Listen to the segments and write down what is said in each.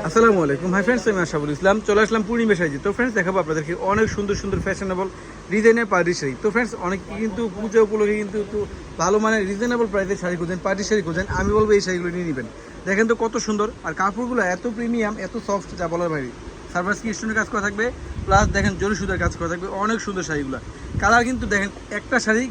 আসসালামু আলাইকুম। Hi friends আমি আশাবুল ইসলাম। চলে আসলাম পূর্ণিমা সাইজি তো ফ্রেন্ডস দেখাবো আপনাদেরকে অনেক সুন্দর সুন্দর ফ্যাশনেবল ডিজাইনের পার্টি শাড়ি। তো ফ্রেন্ডস অনেক কিন্তু পূজা উপলক্ষে কিন্তু একটু ভালো মানে রিজনেবল প্রাইসের শাড়ি খুঁজেন পার্টি শাড়ি খুঁজেন। আমি বলব এই শাড়িগুলো নিয়ে নেবেন। দেখেন তো কত সুন্দর। আর কাপড়গুলো এত প্রিমিয়াম এত সফট যা বলার বাইরে। সার্ভার স্টোনের কাজ করা থাকবে? প্লাস দেখেন জরি সুতার কাজ করা থাকবে। অনেক সুন্দর শাড়িগুলো। কালার কিন্তু দেখেন একটা শাড়ি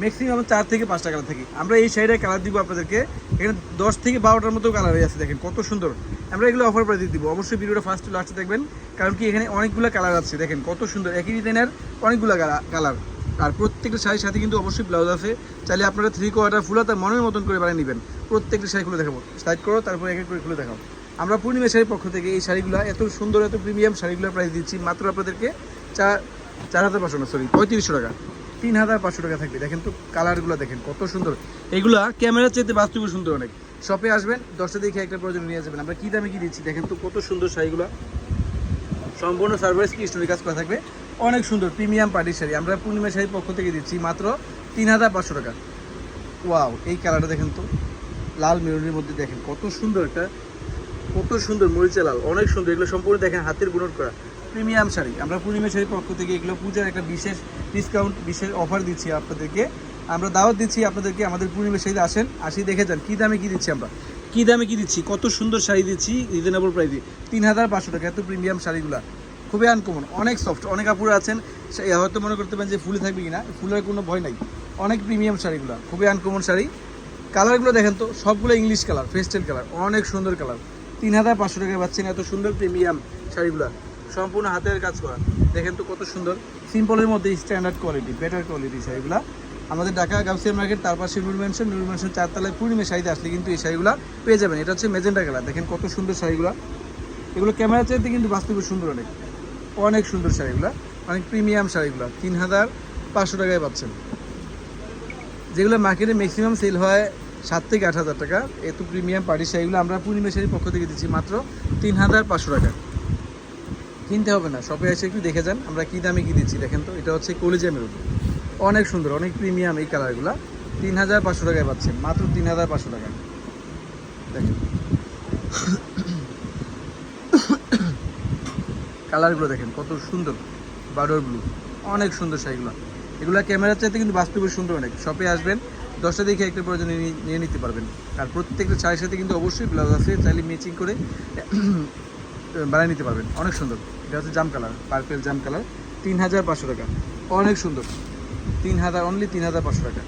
ম্যাক্সিমাম চার থেকে পাঁচটা কালার থাকে। আমরা এই শাড়িটার কালার দিব আপনাদেরকে। এখানে দশ থেকে বারোটার মতো কালার হয়ে আছে দেখেন, কত সুন্দর। আমরা এগুলো অফার প্রাইসে দিব। অবশ্যই ভিডিওটা ফার্স্ট লাস্টে দেখবেন, কারণ কি এখানে অনেকগুলো কালার আছে। দেখেন, কত সুন্দর। একই ডিজাইনের অনেকগুলো কালার আর প্রত্যেকটা শাড়ির সাথে কিন্তু অবশ্যই ব্লাউজ আছে। চাইলে আপনারা থ্রি কোয়ার্টার ফুল তার মনের মতন করে বানিয়ে নেবেন। প্রত্যেকটা শাড়ি খুলে দেখাবো। স্টার্ট করো, তারপর এক এক করে খুলে দেখাও। আমরা পূর্ণিমা শাড়ির পক্ষ থেকে এই শাড়িগুলো, এত সুন্দর, এত প্রিমিয়াম শাড়িগুলো প্রাইস দিচ্ছি। মাত্র আপনাদেরকে চার চার হাজার পাঁচশো না সরি পঁয়ত্রিশশো টাকা। তিন হাজার পাঁচশো টাকা থাকবে। দেখেন তো কালারগুলো দেখেন, কত সুন্দর। এগুলা ক্যামেরার চাইতে বাস্তবে সুন্দর অনেক। শপে আসবেন, দশটা দেখে একটা প্রয়োজন নিয়ে যাবেন। আমরা কী দামে কি দিচ্ছি? দেখেন তো কত সুন্দর শাড়িগুলো। সম্পূর্ণ সার্ভিস কি স্টোরি কাজ করা থাকবে। অনেক সুন্দর প্রিমিয়াম পার্টি শাড়ি। আমরা পূর্ণিমা শাড়ির পক্ষ থেকে দিচ্ছি মাত্র তিন হাজার পাঁচশো টাকা। ওয়াও এই কালারটা দেখেন তো। লাল মেরুনের মধ্যে দেখেন, কত সুন্দর একটা, কত সুন্দর মরিচা লাল। অনেক সুন্দর, এগুলো সম্পূর্ণ দেখেন হাতের বুনট করা। প্রিমিয়াম শাড়ি আমরা পূর্ণিমা শাড়ির পক্ষ থেকে এগুলো পূজার একটা বিশেষ ডিসকাউন্ট বিশেষ অফার দিচ্ছি আপনাদেরকে। আমরা দাওয়াত দিচ্ছি আপনাদেরকে, আমাদের পূর্ণিমা শাড়িতে আসেন, আসি দেখে যান, কী দামে কী দিচ্ছি আমরা? কী দামে কী দিচ্ছি? কত সুন্দর শাড়ি দিচ্ছি রিজনেবল প্রাইসে তিন হাজার পাঁচশো টাকা, এত প্রিমিয়াম শাড়িগুলো। খুবই আনকমন অনেক সফট অনেক আপুরা আছেন হয়তো মনে করতে পারেন যে ফুলে থাকবে কিনা, ফুলের কোনো ভয় নাই। অনেক প্রিমিয়াম শাড়িগুলো, খুবই আনকমন শাড়ি। কালারগুলো দেখেন তো, সবগুলো ইংলিশ কালার ফেস্টেল কালার অনেক সুন্দর কালার তিন হাজার পাঁচশো টাকায় পাচ্ছেন এত সুন্দর প্রিমিয়াম শাড়িগুলো। সম্পূর্ণ হাতের কাজ করা। দেখেন তো কত সুন্দর। সিম্পলের মধ্যে স্ট্যান্ডার্ড কোয়ালিটি বেটার কোয়ালিটি শাড়িগুলো। আমাদের ঢাকা গাউসিয়া মার্কেট তার পাশে নুর ম্যানশন নুর ম্যানশন চারতলায় পূর্ণিমা শাড়িতে আসলে কিন্তু এই শাড়িগুলো পেয়ে যাবেন। এটা হচ্ছে মেজেন্টা কালার দেখেন কত সুন্দর শাড়িগুলো। এগুলো ক্যামেরা চাইতে কিন্তু বাস্তবে সুন্দর অনেক। অনেক সুন্দর শাড়িগুলো। অনেক প্রিমিয়াম শাড়িগুলো। তিন হাজার পাঁচশো টাকায় পাচ্ছেন। যেগুলো মার্কেটে ম্যাক্সিমাম সেল হয় সাত থেকে আট হাজার টাকা। এত প্রিমিয়াম পার্টি শাড়িগুলো আমরা পূর্ণিমা শাড়ির পক্ষ থেকে দিচ্ছি মাত্র তিন হাজার পাঁচশো টাকা। কিনতে হবে না, শপে এসে একটু দেখে যান, আমরা কী দামে কী দিচ্ছি দেখেন তো, এটা হচ্ছে কলিজা মেরুন অনেক সুন্দর, অনেক প্রিমিয়াম এই কালারগুলো তিন হাজার পাঁচশো টাকায় পাচ্ছেন, মাত্র তিন হাজার পাঁচশো টাকায় দেখেন। কালারগুলো দেখেন, কত সুন্দর বার্ডার ব্লু অনেক সুন্দর শাড়িগুলো এগুলো ক্যামেরার চাইতে কিন্তু বাস্তবে সুন্দর অনেক। শপে আসবেন, দশটা দেখে একটা প্রয়োজন নিয়ে- নিতে পারবেন। আর প্রত্যেকটা শাড়ির সাথে কিন্তু অবশ্যই ব্লাউজ আছে, চাইলে ম্যাচিং করে, বানিয়ে নিতে পারবেন। অনেক সুন্দর। এটা হচ্ছে জাম কালার পার্পেল জাম কালার তিন হাজার পাঁচশো টাকা। অনেক সুন্দর। তিন হাজার অনলি তিন হাজার পাঁচশো টাকা।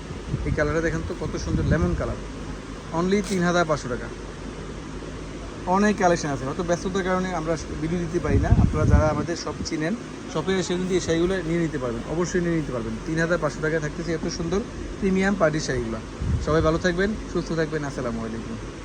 এই কালারটা দেখেন তো, কত সুন্দর লেমন কালার। অনলি তিন হাজার পাঁচশো টাকা। অনেক কালেকশন আছে। হয়তো ব্যস্ততার কারণে আমরা ভিডিও দিতে পারি না। আপনারা যারা আমাদের সব চিনেন শপে এসে কিন্তু এই শাড়িগুলো নিয়ে নিতে পারবেন। অবশ্যই নিয়ে নিতে পারবেন। তিন হাজার পাঁচশো টাকায় থাকতেছে এত সুন্দর প্রিমিয়াম পার্টির শাড়িগুলো। সবাই ভালো থাকবেন, সুস্থ থাকবেন। আসসালামু আলাইকুম।